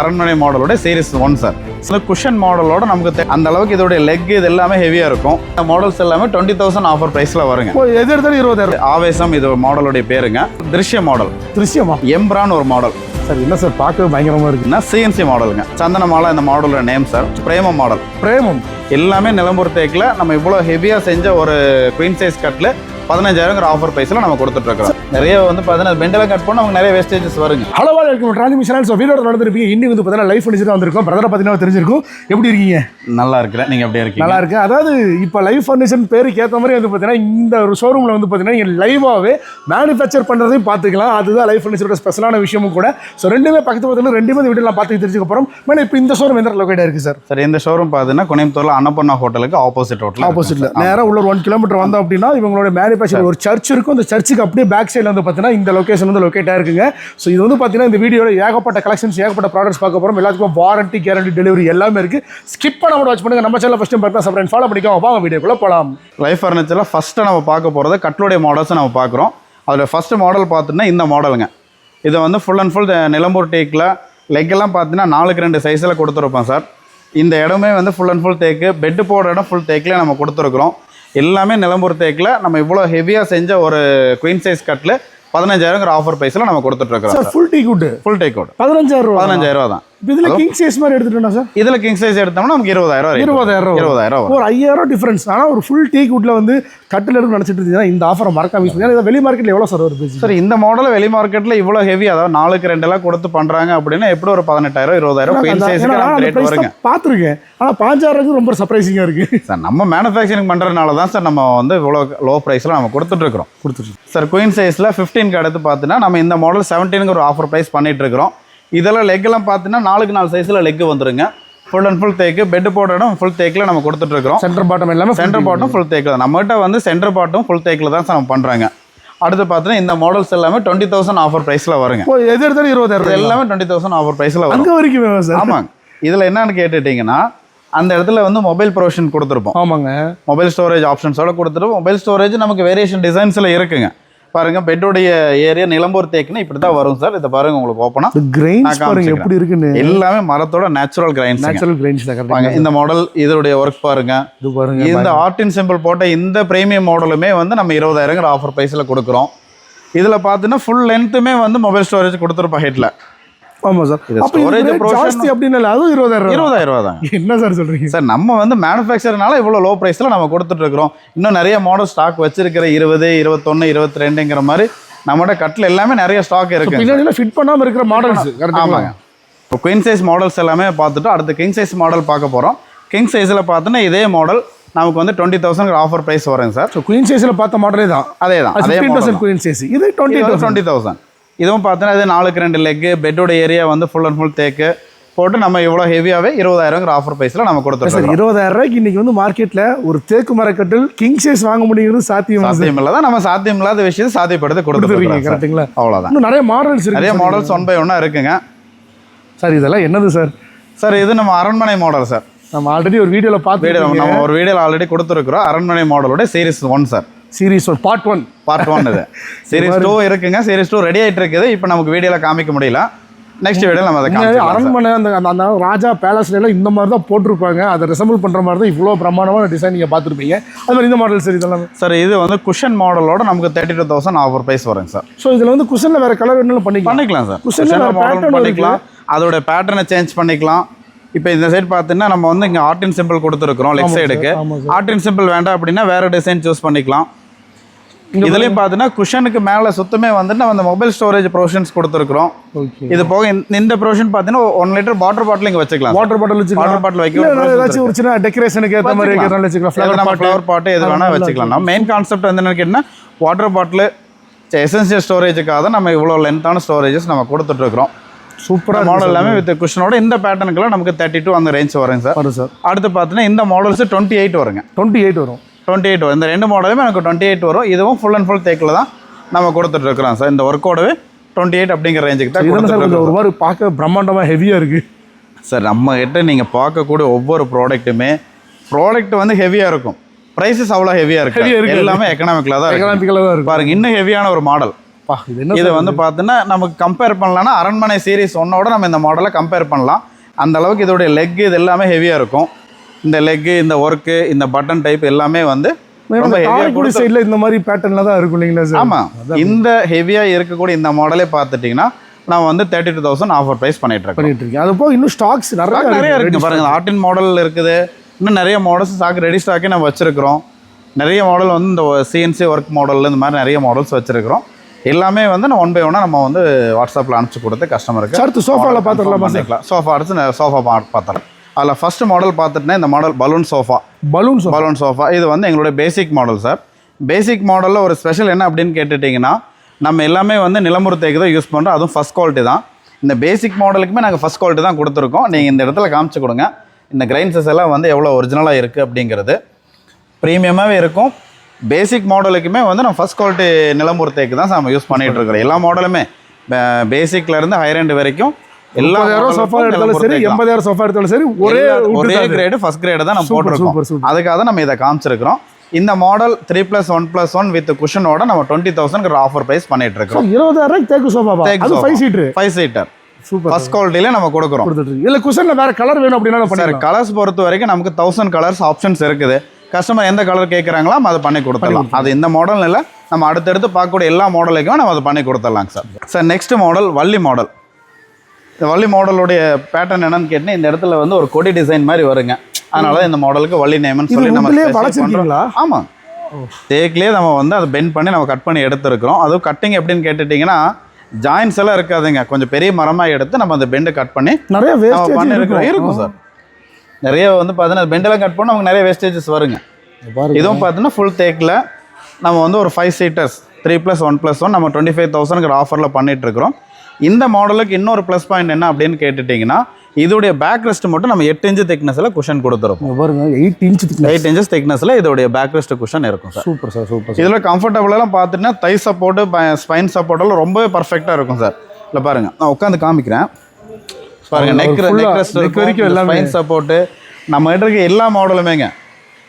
அரண்மனை மாடலோட series one sir இந்த குஷன் மாடலோட நமக்கு அந்த அளவுக்கு இதோடைய லெக் இது எல்லாமே ஹெவியாக இருக்கும். இந்த மாடல்ஸ் எல்லாமே டுவெண்ட்டி தௌசண்ட் ஆஃபர் ப்ரைஸில் வருங்க. எது எடுத்தாலும் இருபதாயிரம். ஆவேசம் இது மாடலுடைய பேருங்க. திருஷ்ய மாடல் திருஷ்யமா? எம்ப்ரான் ஒரு மாடல் சார் என்ன சார் பார்க்கவே பயங்கரமா இருக்கு. சிஎன்சி மாடலுங்க சந்தனமாலா இந்த மாடலோட name sir Prema model Premam. எல்லாமே நிலம்பூர் தேக்கில் நம்ம இவ்வளோ ஹெவியாக செஞ்ச ஒரு குயின் சைஸ் கட்டில் பதினஞ்சாயிரங்கிற ஆஃபர் ப்ரைஸில் நம்ம கொடுத்துட்ருக்கோம் நிறைய வந்து பார்த்தீங்கன்னா பெண்டெல்லாம் கட் பண்ண நமக்கு நிறைய வேஸ்டேஜஸ் வருங்க. ஹலோ இருக்கும் டிரான்ஸ்மிஷன் ஸோ வீடியோ நடந்திருப்பீங்க. இன்னைக்கு வந்து பார்த்தீங்கன்னா லைஃப் ஃபர்னிச்சர் வந்திருக்கோம். பிரதரை பார்த்தீங்கன்னா தெரிஞ்சிருக்கும். எப்படி இருக்கீங்க? நல்லா இருக்கிறேன். நீங்கள் அப்படியே இருக்கீங்க? நல்லா இருக்கு அதாவது இப்போ லைஃப் ஃபர்னிச்சர் பேருக்கு ஏற்ற மாதிரி வந்து பார்த்தீங்கன்னா இந்த ஒரு ஷோரூமில் வந்து பார்த்தீங்கன்னா நீங்கள் லைவாகவே மேனுஃபேக்சர் பண்ணுறதையும் பார்த்துக்கலாம். அதுதான் லைஃப் ஃபர்னிச்சரோட ஸ்பெஷலான விஷயமும் கூட. ஸோ ரெண்டுமே பக்கத்து பக்கத்தில் ரெண்டுமே நான் பார்த்து தெரிஞ்சுக்க போகிறோம் மேடம் இப்போ இந்த ஷோரூம் எந்த லொக்கேட்டாக இருக்குது சார் சார் இந்த ஷோரூம் பார்த்தீங்கன்னா கோயம்புத்தூர்ல அன்னபூர்ணா ஹோட்டலுக்கு ஆப்போசிட் ஹோட்டல் ஆப்போசிட்ல நேரா உள்ள ஒரு ஒன் கிலோமீட்டர் வந்தோம் அப்படின்னா இவங்களோட மேனுஃபேக்சர் ஒரு சர்ச் இருக்கும். அந்த சர்ச்சுக்கு அப்படியே பேக் சைடில் வந்து பார்த்தீங்கன்னா இந்த லொகேஷன் வந்து லொக்கேட் ஆயிருக்குங்க ஸோ இது வந்து பார்த்தீங்கன்னா இந்த வீடியோவில் ஏகப்பட்ட கலெக்ஷன்ஸ் ஏகப்பட்ட ப்ராடக்ட்ஸ் பார்க்க போகிறோம் எல்லாத்துக்கும் வாரண்டி கேரண்டி டெலிவரி எல்லாமே இருக்கு. ஸ்கிப் பண்ணாம வாட்ச் பண்ணுங்க. நம்ம சேனல் ஃபஸ்ட் டைம் பார்த்தா சப்ரைன் ஃபாலோ பண்ணிக்கோ வாங்க வீடியோக்குள்ள போகலாம் லைஃப் ஃபர்னிச்சரில் ஃபஸ்ட்டு நம்ம பார்க்க போகிறது கட்லுடைய மாடல்ஸை நம்ம பார்க்குறோம். அதில் ஃபஸ்ட்டு மாடல் பார்த்தோன்னா இந்த மாடலுங்க இது வந்து ஃபுல் அண்ட் ஃபுல் நிலம்பூர் டேக்கில் லெக் எல்லாம் பார்த்தீங்கன்னா நாலுக்கு ரெண்டு சைஸில் கொடுத்துருப்போம் சார் இந்த இடமே வந்து ஃபுல் அண்ட் ஃபுல் தேக்கு பெட்டு போடுற இடம் ஃபுல் தேக்கில் நம்ம கொடுத்துருக்குறோம். எல்லாமே நிலம்பூர் தேக்கில் நம்ம இவ்வளோ ஹெவியாக செஞ்ச ஒரு குயின் சைஸ் கட்டில் பதினஞ்சாயிரங்கிற ஆஃபர் ப்ரைஸில் நம்ம கொடுத்துட்ருக்கோம் ஃபுல் டீ குட் ஃபுல் டேக் அவுட் பதினஞ்சாயிரம் பதினஞ்சாயிரம் ரூபா தான் இதில் கிங் சைஸ் மாதிரி எடுத்துட்டோம்னா சார் இதில் கிங் சைஸ் எடுத்தோம்னா நமக்கு இருபதாயிரம் ரூபா இருபதாயிரம் ரூபா. இருபதாயிரம் ரூபா ஒரு ஐயாயிரம் டிஃபரன்ஸ் ஆனால் ஒரு ஃபுல் டீ குட்ல வந்து கட்டில் எடுத்து நினச்சிட்டு இருந்தீங்கன்னா இந்த ஆஃபரை மறக்காம யூஸ் பண்ணி வெளி மார்க்கெட்டில் எவ்வளோ சார் வருது சார் இந்த மாடல் வெளி மார்க்கெட்டில் இவ்வளோ ஹெவி அதாவது நாலுக்கு ரெண்டெல்லாம் கொடுத்து பண்ணுறாங்க அப்படின்னா எப்படி ஒரு பதினெட்டாயிரம் இருபதாயிரம் சைஸுக்கு ரேட் வருங்க. பார்த்துருக்கேன். ஆனால் பாஞ்சாயிரம் ரொம்ப சர்ப்ரைசிங்காக இருக்கு. சார் நம்ம மேனுஃபேக்சரிங் பண்ணுறதுனால தான் சார் நம்ம வந்து இவ்வளோ லோ ப்ரைஸில் நம்ம கொடுத்துட்ருக்குறோம் கொடுத்துட்டு சார் குயின் சைஸில் ஃபிஃப்டீனுக்கு அடுத்து பார்த்தீங்கன்னா நம்ம இந்த மாடல் செவன்டீனுக்கு ஒரு ஆஃபர் ப்ரைஸ் பண்ணிட்டு இருக்கிறோம். இதெல்லாம் லெக்கெல்லாம் பார்த்தீங்கன்னா நாலுக்கு நாலு சைஸில் லெக் வந்துருங்க. ஃபுல் அண்ட் ஃபுல் தேக்கு பெட் போட இடம் ஃபுல் தேக்கில் நம்ம கொடுத்துட்ருக்குறோம் சென்டர் பாட்டம் எல்லாமே சென்டர் பாட்டும் ஃபுல் தேக்கில் தான். நம்மகிட்ட வந்து சென்டர் பாட்டும் ஃபுல் தேக்கில் தான் நம்ம பண்ணுறாங்க அடுத்து பார்த்தீங்கன்னா இந்த மாடல்ஸ் எல்லாமே டுவெண்ட்டி தௌசண்ட் ஆஃபர் ப்ரைஸில் வருங்க. எது எடுத்தாலும் இருபதாயிரம் எல்லாமே டுவெண்ட்டி தௌசண்ட் ஆஃபர் ப்ரைஸில் வரும். அங்கே வரைக்கும் சார். ஆமாங்க. இதில் என்னன்னு கேட்டுட்டீங்கன்னா அந்த இடத்துல வந்து மொபைல் ப்ரொவிஷன் கொடுத்துருப்போம். ஆமாங்க. மொபைல் ஸ்டோரேஜ் ஆப்ஷன்ஸோட கொடுத்துருப்போம் மொபைல் ஸ்டோரேஜ் நமக்கு வேரியேஷன் டிசைன்ஸில் இருக்குங்க. பாருங்க பெட்டோடைய ஏரியா நிலம்பூர் தேக்குன்னு இப்படி தான் வரும் சார். இதை பாருங்க உங்களுக்கு ஓப்பனா கிரெயின்ஸ் நான் பாருங்க. எப்படி இருக்குன்னு. எல்லாமே மரத்தோட நேச்சுரல் கிரைன்ஸ் நேச்சுரல் கிரெயின்ஸ் தான் இந்த மாடல் இதோடைய ஒர்க் பாருங்க. இது பாருங்க இந்த ஆர்டின் சிம்பிள் போட்ட இந்த பிரீமியம் மாடலுமே வந்து நம்ம இருபதாயிரங்கிற ஆஃபர் ப்ரைஸில் கொடுக்குறோம். இதில் பார்த்தீங்கன்னா ஃபுல் லென்த்துமே வந்து மொபைல் ஸ்டோரேஜ் கொடுத்துருப்போம் ஹெட்டில் ஆமாம் சார். provision- ஜாஸ்தி அப்படின்னு இல்லை அதுவும் இருபதாயிரம் இருபதாயிரம் ரூபா தாங்க என்ன சார் சொல்றீங்க? சார் நம்ம வந்து மேனுஃபேக்சர்னால இவ்வளோ லோ ப்ரைஸில் நம்ம கொடுத்துட்டு இருக்கிறோம். இன்னும் நிறைய மாடல் ஸ்டாக் வச்சிருக்கிற இருபது இருபத்தொன்று இருபத்தி ரெண்டுங்கிற மாதிரி நம்மகிட்ட கட்டில் எல்லாமே நிறைய ஸ்டாக் இருக்கு பின்னாடியில் ஃபிட் பண்ணாமல் இருக்கிற மாடல்ஸ் ஆமாங்க. இப்போ குயின் சைஸ் மாடல்ஸ் எல்லாமே பார்த்துட்டு அடுத்து கிங் சைஸ் மாடல் பார்க்க போகிறோம் கிங் சைஸில் பார்த்தோன்னா இதே மாடல் நமக்கு வந்து டுவெண்ட்டி தௌசண்ட் ஆஃபர் ப்ரைஸ் வருங்க சார். ஸோ குயின் சைஸில் பார்த்த மாடலே தான். அதே தான் அதே குயின் சைஸ் இது டுவெண்ட்டி டுவெண்ட்டி தௌசண்ட் இதுவும் பார்த்தோன்னா இது நாலுக்கு ரெண்டு லெக்கு பெட்டோட ஏரியா வந்து ஃபுல் அண்ட் ஃபுல் தேக்கு போட்டு நம்ம இவ்வளோ ஹெவியாகவே இருபதாயிரங்கிற ஆஃபர் ப்ரைஸில் நம்ம சார் கொடுத்துருக்கோம். இருபதாயிரம் ரூபாய்க்கு இன்னைக்கு வந்து மார்க்கெட்டில் ஒரு தேக்கு மரக்கட்டில் கிங் சைஸ் வாங்க முடியுங்கிறது சாத்தியம் சாத்தியம் தான் நம்ம சாத்தியம் இல்லாத விஷயத்தை சாத்தியப்படுத்தி கொடுத்துருக்கீங்க கரெக்டுங்களா அவ்வளோதான் இன்னும் நிறைய மாடல்ஸ் நிறைய மாடல்ஸ் ஒன் பை ஒன்னாக இருக்குங்க. சார் இதெல்லாம் என்னது சார் சார் இது நம்ம அரண்மனை மாடல் சார் நம்ம ஆல்ரெடி ஒரு வீடியோவில் வீடியோ பார்த்து நம்ம ஒரு வீடியோவில் ஆல்ரெடி கொடுத்துருக்குறோம். அரண்மனை மாடலோட series one sir series one part one part one இது. சீரிஸ் டூ இருக்குங்க. சீரிஸ் டூ ரெடி ஆயிட்டு இருக்குது இப்போ நமக்கு வீடியோவில் காமிக்க முடியல. நெக்ஸ்ட் வீடியோ நம்ம அதை. அரண்மனை அந்த அந்த- ராஜா பேலஸ்ல எல்லாம் இந்த மாதிரி தான் போட்டிருப்பாங்க. அதை ரிசம்பிள் பண்ணுற மாதிரி தான் இவ்வளோ பிரமாண்டமான டிசைன் நீங்கள் பார்த்துருப்பீங்க. அது மாதிரி இந்த மாடல் சரி இதெல்லாம் சார் இது வந்து குஷன் மாடலோட நமக்கு thirty two thousand offer price வருங்க சார் ஸோ இதில் வந்து குஷனில் வேறு கலர் வேணாலும் பண்ணிக்கலாம். பண்ணிக்கலாம் சார் Cushion ல குஷன் வேற மாடல் பண்ணிக்கலாம். அதோட பேட்டர்னை சேஞ்ச் பண்ணிக்கலாம். இப்போ இந்த சைடு பார்த்தீங்கன்னா நம்ம வந்து இங்கே ஆர்டின் சிம்பிள் கொடுத்துருக்குறோம் லெஃப்ட் சைடுக்கு ஆர்டின் சிம்பிள் வேண்டாம் அப்படின்னா வேற டிசைன் சூஸ் பண்ணிக்கலாம். இதுலயும் பார்த்தீங்கன்னா குஷனுக்கு மேலே சுத்தமே வந்துட்டு நம்ம அந்த மொபைல் ஸ்டோரேஜ் ப்ரொவிஷன்ஸ் கொடுத்துருக்குறோம். ஓகே இது போக இந்த- ப்ரொவிஷன் பார்த்தீங்கன்னா ஒன் லிட்டர் வாட்டர் பாட்டில் இங்கே வச்சுக்கலாம். வாட்டர் பாட்டில் வச்சுக்கலாம். வாட்டர் பாட்டில் இல்ல, வைக்க நான் ஏதாச்சும் ஒரு சின்ன டெக்கரேஷனுக்கு ஏற்ற மாதிரி வச்சுக்கலாம். ஃப்ளவர் நம்ம பாட்டு எது வேணா வச்சுக்கலாம். நம்ம மெயின் கான்செப்ட் வந்து என்ன கேட்டிங்கன்னா வாட்டர் பாட்டில் எசென்சியல் ஸ்டோரேஜுக்காக தான் நம்ம இவ்வளோ லென்த்தான ஸ்டோரேஜஸ் நம்ம கொடுத்துட்டு இருக்கிறோம் சூப்பராக மாடல் எல்லாமே வித் குஷனோட இந்த பேட்டர்னுக்குலாம் நமக்கு தேர்ட்டி டூ அந்த ரேஞ்ச் வருங்க சார் வரும் சார் அடுத்து பார்த்தீங்கன்னா இந்த மாடல்ஸ் டுவெண்ட்டி எயிட் வருங்க. டுவெண்ட்டி எயிட் வரும். டுவெண்ட்டி எயிட் வரும். இந்த ரெண்டு மாடலுமே எனக்கு டுவெண்ட்டி எயிட் வரும். இதுவும் ஃபுல் அண்ட் ஃபுல் தேக்கில் தான் நம்ம கொடுத்துட்டு இருக்கிறோம் சார் இந்த ஒர்க்கோடவே டுவெண்ட்டி எயிட் அப்படிங்கிற ரேஞ்சுக்கு தான் ஒரு மாதிரி பார்க்க பிரம்மாண்டமாக ஹெவியாக இருக்குது சார் நம்ம கிட்ட நீங்கள் பார்க்கக்கூடிய ஒவ்வொரு ப்ராடக்ட்டுமே ப்ராடக்ட் வந்து ஹெவியாக இருக்கும். ப்ரைஸஸ் அவ்வளோ ஹெவியாக இருக்காது. எல்லாமே எக்கனாமிக்கலாக தான் எக்கனாமிக்கலாக தான் இருக்கும் பாருங்க இன்னும் ஹெவியான ஒரு மாடல் பா இது என்ன இது வந்து பார்த்தீங்கன்னா நமக்கு கம்பேர் பண்ணலாம்னா அரண்மனை சீரிஸ் ஒன்னோட நம்ம இந்த மாடலை கம்பேர் பண்ணலாம். அந்த அளவுக்கு இதோடைய லெக் இது எல்லாமே ஹெவியாக இருக்கும். இந்த லெக்கு இந்த ஒர்க்கு இந்த பட்டன் டைப் எல்லாமே வந்து ரொம்ப ஹெவியாக சைடில் இந்த மாதிரி பேட்டர்னில் தான் இருக்கும் இல்லைங்களா சார் ஆமாம் இந்த ஹெவியாக இருக்கக்கூடிய இந்த மாடலே பார்த்துட்டிங்கன்னா நான் வந்து thirty two thousand offer price பண்ணிட்டு இருக்கேன் பண்ணிட்டு இருக்கேன் அது போக இன்னும் ஸ்டாக்ஸ் நிறைய நிறைய இருக்கு. பாருங்க ஆர்டின் மாடல் இருக்குது. இன்னும் நிறைய மாடல்ஸ் ஸ்டாக் ரெடி ஸ்டாக்கே நம்ம வச்சிருக்கிறோம். நிறைய மாடல் வந்து இந்த சிஎன்சி ஒர்க் மாடல் இந்த மாதிரி நிறைய மாடல்ஸ் வச்சிருக்கிறோம். எல்லாமே வந்து நான் ஒன் பை ஒன்னாக நம்ம வந்து வாட்ஸ்அப்பில் அனுப்பிச்சு கொடுத்து கஸ்டமருக்கு அடுத்து சோஃபாவில் பார்த்துடலாமா சோஃபா அடுத்து சோஃபா பார்த்துறேன் அதில் ஃபர்ஸ்ட் மாடல் பார்த்துட்டுனா இந்த model balloon sofa balloon balloon sofa இது வந்து எங்களுடைய பேசிக் மாடல் சார் பேசிக் மாடலில் ஒரு ஸ்பெஷல் என்ன அப்படின்னு கேட்டுட்டிங்கன்னா நம்ம எல்லாமே வந்து நிலமுறை தேக்கு தான் யூஸ் பண்ணுறோம் அதுவும் ஃபஸ்ட் குவாலிட்டி தான். இந்த பேசிக் மாடலுக்குமே நாங்கள் ஃபஸ்ட் குவாலிட்டி தான் கொடுத்துருக்கோம். நீங்கள் இந்த இடத்துல காமிச்சு கொடுங்க. இந்த கிரைன்சஸ் எல்லாம் வந்து எவ்வளோ ஒரிஜினலாக இருக்குது அப்படிங்கிறது. ப்ரீமியமாகவே இருக்கும். பேசிக் மாடலுக்குமே வந்து நம்ம ஃபஸ்ட் குவாலிட்டி நிலமுறை தேக்கு தான் நம்ம யூஸ் பண்ணிகிட்டு இருக்கிறோம். எல்லா மாடலுமே பேசிக்லேருந்து ஹைரண்ட் வரைக்கும் எல்லா முப்பதாயிரம் சோஃபா எடுத்தாலும் சரி. எண்பதாயிரம் சோஃபா எடுத்தாலும் சரி ஒரே ஒரே. கிரேடு ஃபர்ஸ்ட் கிரேடு தான் நம்ம போட்டிருக்கோம். அதுக்காக தான் நம்ம இதை காமிச்சிருக்கிறோம். இந்த model three plus one plus one with குஷனோட நம்ம டுவெண்ட்டி தௌசண்ட் ஆஃபர் ப்ரைஸ் பண்ணிட்டு இருக்கோம் இருபதாயிரம் தேக்கு சோஃபாவா அது five seater five seater super first குவாலிட்டியில நம்ம கொடுக்குறோம். இல்ல குஷன்ல வேற கலர் வேணும் அப்படின்னா சார் பண்ணிடலாம் கலர்ஸ் பொறுத்த வரைக்கும் நமக்கு தௌசண்ட் கலர்ஸ் ஆப்ஷன்ஸ் இருக்குது. கஸ்டமர் எந்த கலர் கேட்குறாங்களோ அதை பண்ணி கொடுத்துடலாம். அது இந்த மாடல் இல்லை நம்ம அடுத்தடுத்து பார்க்கக்கூடிய எல்லா மாடலுக்கும் நம்ம அதை பண்ணி கொடுத்துடலாங்க sir sir next model Valli model இந்த வள்ளி மாடலுடைய பேட்டர்ன் என்னன்னு கேட்டீங்கன்னா இந்த இடத்துல வந்து ஒரு கொடி டிசைன் மாதிரி வருங்க. அதனால தான் இந்த மாடலுக்கு வள்ளி நேம்னு சொல்லி நம்ம. ஆமாம் தேக்கிலே நம்ம வந்து அதை பெண்ட் பண்ணி நம்ம கட் பண்ணி எடுத்துருக்கிறோம். அதுவும் கட்டிங் எப்படின்னு கேட்டுட்டிங்கன்னா ஜாயின்ஸ் எல்லாம் இருக்காதுங்க. கொஞ்சம் பெரிய மரமாக எடுத்து நம்ம அந்த பெண்டை கட் பண்ணி நிறைய நம்ம வேஸ்டேஜ் பண்ணி இருக்கும். சார் நிறைய வந்து பார்த்தீங்கன்னா பெண்டெல்லாம் கட் பண்ண நமக்கு நிறைய வேஸ்டேஜஸ் வருங்க. இதுவும் பார்த்தீங்கன்னா ஃபுல் தேக்கில் நம்ம வந்து ஒரு five seaters three plus one plus one நம்ம டுவெண்ட்டி ஃபைவ் தௌசண்ட்ங்கிற ஆஃபரில் பண்ணிட்டு இருக்கிறோம். இந்த மாடலுக்கு இன்னொரு ப்ளஸ் பாயிண்ட் என்ன அப்படின்னு கேட்டுட்டிங்கன்னா இதோடைய பேக் ரெஸ்ட் மட்டும் நம்ம எட்டு இன்ச்சு திக்னஸில் குஷன் கொடுத்துருப்போம். பாருங்க எயிட் இன்ச் எயிட் இன்ச்சஸ் திக்னஸில் இதோடைய பேக் ரெஸ்ட் குஷன் இருக்கும் சார். சூப்பர் சார் சூப்பர் இதில் கம்ஃபர்டபுளெல்லாம் பார்த்துட்டுனா தை சப்போர்ட்டு ஸ்பைன் சப்போர்ட்டெல்லாம் ரொம்பவே பர்ஃபெக்டாக இருக்கும் சார். இல்லை பாருங்க நான் உட்காந்து காமிக்கிறேன். பாருங்க நெக் நெக் ரெஸ்ட் வரைக்கும் எல்லாமே. ஸ்பைன் சப்போர்ட்டு நம்ம கிட்ட இருக்க எல்லா மாடலுமேங்க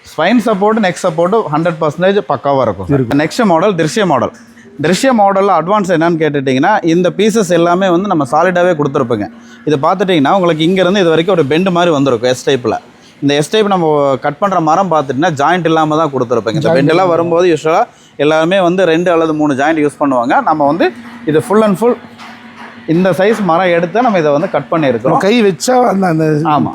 spine support neck support hundred percentage பக்காவாக இருக்கும் next model Drishya model Drishya மாடலில் அட்வான்ஸ் என்னன்னு கேட்டுட்டிங்கன்னா இந்த பீசஸ் எல்லாமே வந்து நம்ம சாலிடாகவே கொடுத்துருப்போங்க. இதை பார்த்துட்டிங்கன்னா உங்களுக்கு இங்கேருந்து இது வரைக்கும் ஒரு பெண்டு மாதிரி வந்திருக்கும் எஸ் டைப்பில் இந்த எஸ் டைப் நம்ம கட் பண்ணுற மரம் பார்த்துட்டிங்கன்னா ஜாயிண்ட் இல்லாமல் தான் கொடுத்துருப்பேங்க. இந்த பெண்ட் எல்லாம் வரும்போது யூஸ்வலாக எல்லாருமே வந்து ரெண்டு அல்லது மூணு ஜாயிண்ட் யூஸ் பண்ணுவாங்க. நம்ம வந்து இது ஃபுல் அண்ட் ஃபுல் இந்த சைஸ் மரம் எடுத்து நம்ம இதை வந்து கட் பண்ணியிருக்கிறோம். கை வச்சா அந்த அந்த.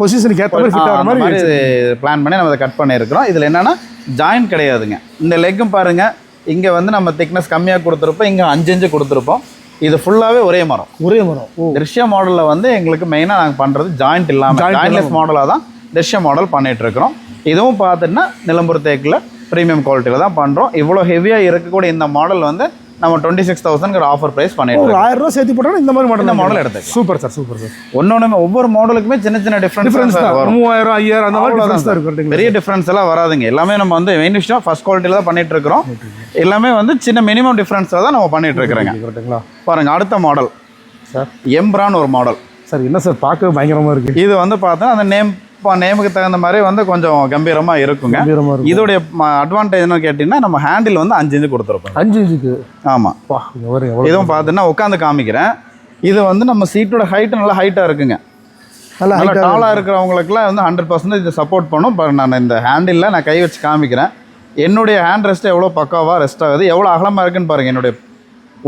பொசிஷனுக்கு ஏற்ற மாதிரி ஃபிட் ஆகிற மாதிரி பிளான் பண்ணி நம்ம இதை கட் பண்ணியிருக்கிறோம். இதில் என்னன்னா ஜாயின் கிடையாதுங்க. இந்த லெக்கும் பாருங்க. இங்கே வந்து நம்ம திக்னஸ் கம்மியாக கொடுத்துருப்போம். இங்கே அஞ்சு அஞ்சு கொடுத்துருப்போம். இது ஃபுல்லாகவே ஒரே மரம். ஒரே மரம். திருஷ்ய மாடலில் வந்து எங்களுக்கு மெயினாக நாங்கள் பண்ணுறது ஜாயிண்ட் இல்லாமல் ஜாயின்லெஸ் மாடலாக தான் திருஷ்ய மாடல் பண்ணிட்டு இருக்கிறோம். இதுவும் பார்த்துட்டுனா நிலம்பூர் தேக்கில் ப்ரீமியம் குவாலிட்டியில் தான் பண்ணுறோம் இவ்வளோ ஹெவியாக இருக்கக்கூடிய இந்த மாடல் வந்து நம்ம டுவெண்ட்டி சிக்ஸ் தௌசண்ட்ங்கிற ஆஃபர் ப்ரைஸ் பண்ணிட்டு ஆயிரம் ரூபாய் சேர்த்து போட்டா இந்த மாதிரி மாடல் இந்த model எடுத்துக்கலாம். சூப்பர் சார் சூப்பர் சார் ஒன்னொன்று ஒவ்வொரு மாடலுக்குமே சின்ன சின்ன டிஃபரன்ஸ் டிஃப்ரென்ஸ் தான். மூவாயிரம் ஐயாயிரம் அந்த மாதிரி டிஃபரன்ஸ் தான் சார். பெரிய டிஃப்ரென்ஸ் எல்லாம் வராதுங்க. எல்லாமே நம்ம வந்து மெயின் விஷயம் ஃபர்ஸ்ட் குவாலிட்டியில் தான் பண்ணிட்டு இருக்கிறோம். எல்லாமே வந்து சின்ன மினிமம் டிஃப்ரென்ஸில் தான் நம்ம பண்ணிட்டு இருக்கிறோங்க. பாருங்க அடுத்த மாடல் சார் எம்ப்ரான் ஒரு மாடல் சார் என்ன சார் பார்க்க பயங்கரமா இருக்கு. இது வந்து பார்த்தா அந்த நேம் நேமுக்கு தகுந்த மாதிரி வந்து கொஞ்சம் கம்பீரமாக இருக்குங்க. கம்பீரமா இருக்கு இதோடைய அட்வான்டேஜ் என்ன கேட்டிங்கன்னா நம்ம ஹேண்டில் வந்து அஞ்சு இன்ச்சு கொடுத்துருப்போம். அஞ்சு இன்ச்சுக்கு? ஆமாம் இதுவும் பார்த்தீங்கன்னா உட்காந்து காமிக்கிறேன். இது வந்து நம்ம சீட்டோட ஹைட்டு நல்லா ஹைட்டாக இருக்குங்க. நல்லா டாலாக இருக்கிறவங்களுக்குலாம் வந்து ஹண்ட்ரட் பர்சன்டேஜ் சப்போர்ட் பண்ணும். இப்போ நான் இந்த ஹேண்டில் நான் கை வச்சு காமிக்கிறேன். என்னுடைய ஹேண்ட் ரெஸ்ட் எவ்வளோ பக்காவாக ரெஸ்ட் ஆகுது? எவ்வளோ அகலமாக இருக்குன்னு பாருங்கள் என்னுடைய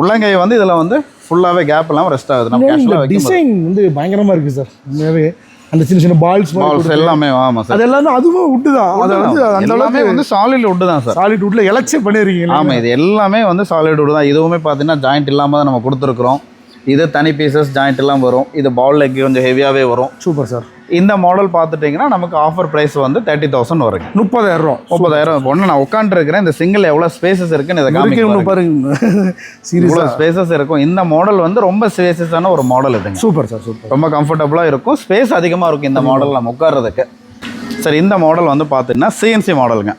உள்ளங்கை வந்து இதில் வந்து ஃபுல்லாகவே கேப் இல்லாமல் ரெஸ்ட் ஆகுது. நம்ம டிசைன் வந்து பயங்கரமா இருக்கு சார் உண்மையாவே அந்த சின்ன சின்ன பால்ஸ் பால்ஸ் எல்லாமே ஆமாம் சார் அது எல்லாமே அதுவும் வுட்டு தான் அதை வந்து அந்த எல்லாமே வந்து சாலிட் வுட்டு தான் சார் சாலிட் வுட்ல எலக்ஷன் பண்ணிருக்கீங்க ஆமாம் இது எல்லாமே வந்து சாலிட் வுட் தான். இதுவுமே பார்த்தீங்கன்னா ஜாயிண்ட் இல்லாமல் தான் நம்ம கொடுத்துருக்குறோம். இது தனி பீசஸ் ஜாயிண்ட் எல்லாம் வரும். இது பால் லெக் கொஞ்சம் ஹெவியாகவே வரும். சூப்பர் சார் இந்த மாடல் பார்த்துட்டிங்கன்னா நமக்கு ஆஃபர் ப்ரைஸ் வந்து தேர்ட்டி தௌசண்ட் வருங்க. முப்பதாயிரம் ரூபா. முப்பதாயிரம் ஒன்று நான் உட்காந்துருக்கிறேன் இந்த சிங்கிள் எவ்வளோ ஸ்பேசஸ் இருக்குன்னு இதை இருக்கு காமிக்க இன்னும் பாருங்க. சீரியஸா இவ்வளோ ஸ்பேசஸ் இருக்கும். இந்த மாடல் வந்து ரொம்ப ஸ்பேசஸான ஒரு மாடல் இதுங்க. சூப்பர் சார் சூப்பர் ரொம்ப கம்ஃபர்டபுளாக இருக்கும். ஸ்பேஸ் அதிகமாக இருக்கும் இந்த மாடல் நம்ம உட்கார்றதுக்கு. சரி இந்த மாடல் வந்து பார்த்தீங்கன்னா சிஎன்சி மாடலுங்க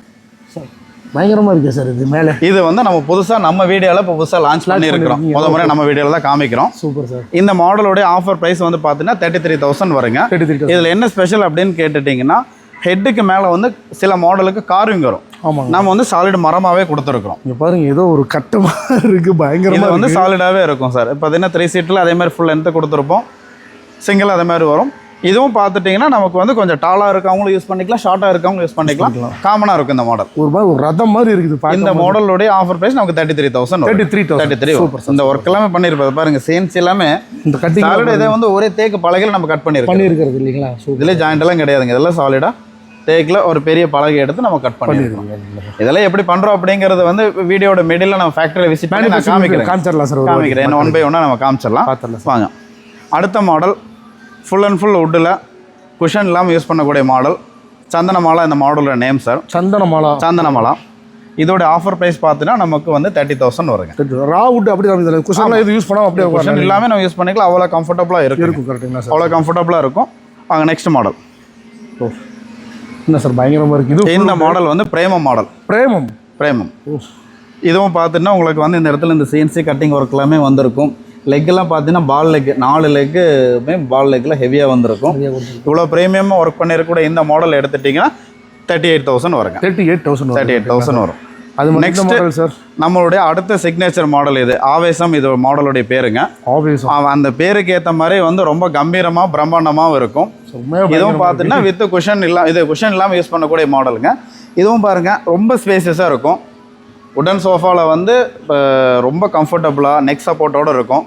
பயங்கரமா இருக்கு சார் இது மேலே. இது வந்து நம்ம புதுசாக நம்ம வீடியோவில் இப்போ புதுசாக லான்ச் பண்ணியிருக்கிறோம். முத முறை நம்ம வீடியோவில் தான் காமிக்கிறோம். Super sir. இந்த மாடலோடைய ஆஃபர் ப்ரைஸ் வந்து பார்த்தீங்கன்னா தேர்ட்டி த்ரீ தௌசண்ட் வருங்க இதில் என்ன ஸ்பெஷல் அப்படின்னு கேட்டுட்டிங்கன்னா ஹெட்டுக்கு மேலே வந்து சில மாடலுக்கு கார்விங் வரும். ஆமாங்க. நம்ம வந்து சாலிட் மரமாகவே கொடுத்துருக்குறோம். இங்க பாருங்க ஏதோ ஒரு கட்டமா இருக்கு இது பயங்கரமா வந்து. சாலிடாகவே இருக்கும் சார். இப்போ பார்த்தீங்கன்னா த்ரீ சீட்டில் அதே மாதிரி ஃபுல் லென்த்து கொடுத்துருப்போம். சிங்கிள் அதே மாதிரி வரும். இதுவும் பார்த்துட்டிங்கன்னா நமக்கு வந்து கொஞ்சம் டாலாக இருக்கவங்களும் யூஸ் பண்ணிக்கலாம் ஷார்ட்டாக இருக்கவங்களும் யூஸ் பண்ணிக்கலாம். காமனாக இருக்கும் இந்த மாடல் ஒரு மாதிரி ஒரு ரதம் மாதிரி இருக்குது இந்த மாடலுடைய ஆஃபர் பிரைஸ் நமக்கு thirty three thousand thirty three thirty three இந்த ஒர்க் எல்லாமே பண்ணியிருப்பது பாருங்க சேன்ஸ் எல்லாமே இந்த கட்டிங் இதே வந்து ஒரே தேக்கு பலகையில் நம்ம கட் பண்ணியிருக்கோம் பண்ணியிருக்கிறது இல்லைங்களா? இதுல ஜாயிண்ட் எல்லாம் கிடையாதுங்க. இதெல்லாம் சாலிடா தேக்கில் ஒரு பெரிய பலகை எடுத்து நம்ம கட் பண்ணியிருக்கோம் இதெல்லாம் எப்படி பண்றோம் அப்படிங்கறது வந்து வீடியோட மிடில் நம்ம ஃபேக்டரி விசிட் பண்ணி நான் காமிக்கிறேன். காமிச்சிடலாம் சார் காமிக்கிறேன். ஒன் பை ஒன்னா நம்ம காமிச்சிடலாம். வாங்க. அடுத்த மாடல் ஃபுல் அண்ட் ஃபுல் வுட்டில் குஷன் இல்லாமல் யூஸ் பண்ணக்கூடிய மாடல் சந்தனமாலா இந்த மாடலோட நேம் சார் சந்தன மாலா சந்தனமாலா. இதோட ஆஃபர் ப்ரைஸ் பார்த்தீங்கன்னா நமக்கு வந்து தேர்ட்டி தௌசண்ட் வருங்க. ரா வுட் அப்படி தான் குஷன்லாம் எதுவும் யூஸ் பண்ணாம அப்படியே. குஷன் இல்லாமல் நம்ம யூஸ் பண்ணிக்கலாம். அவ்வளோ கம்ஃபர்டபுளாக இருக்கும் இருக்கும் கரெக்டுங்களா சார் அவ்வளோ கம்ஃபர்டபுளாக இருக்கும். வாங்க நெக்ஸ்ட் மாடல் ஓ. என்ன சார் பயங்கரமா இருக்கு. இது இந்த மாடல் வந்து பிரேமம் மாடல் பிரேமம் பிரேமம் இதுவும் பார்த்துன்னா உங்களுக்கு வந்து இந்த இடத்துல இந்த சிஎன்சி கட்டிங் ஒர்க் எல்லாமே வந்திருக்கும். லெக் எல்லாம் பார்த்தீங்கன்னா பால் லெக் நாலு லெக்குமே பால் லெக்கில் ஹெவியாக வந்திருக்கும். இவ்வளோ ப்ரீமியமாக ஒர்க் பண்ணிருக்கக்கூடிய இந்த மாடல் எடுத்துட்டிங்கன்னா தேர்ட்டி எயிட் தௌசண்ட் வருங்க. Thirty eight thousand thirty eight thousand வரும். அது நெக்ஸ்ட். மாடல் சார் நம்மளுடைய அடுத்த சிக்னேச்சர் மாடல் இது. ஆவேசம் இது மாடலுடைய பேருங்க. அவன் அந்த பேருக்கு ஏற்ற மாதிரி வந்து ரொம்ப கம்பீரமாக பிரம்மாண்டமாகவும் இருக்கும். இதுவும் பார்த்தீங்கன்னா வித் குஷன் இல்லா இது குஷன் இல்லாமல் யூஸ் பண்ணக்கூடிய மாடலுங்க இதுவும் பாருங்க ரொம்ப ஸ்பேசியஸாக இருக்கும். உடன் சோஃபாவில் வந்து ரொம்ப கம்ஃபர்டபுளாக நெக் சப்போர்ட்டோட இருக்கும்.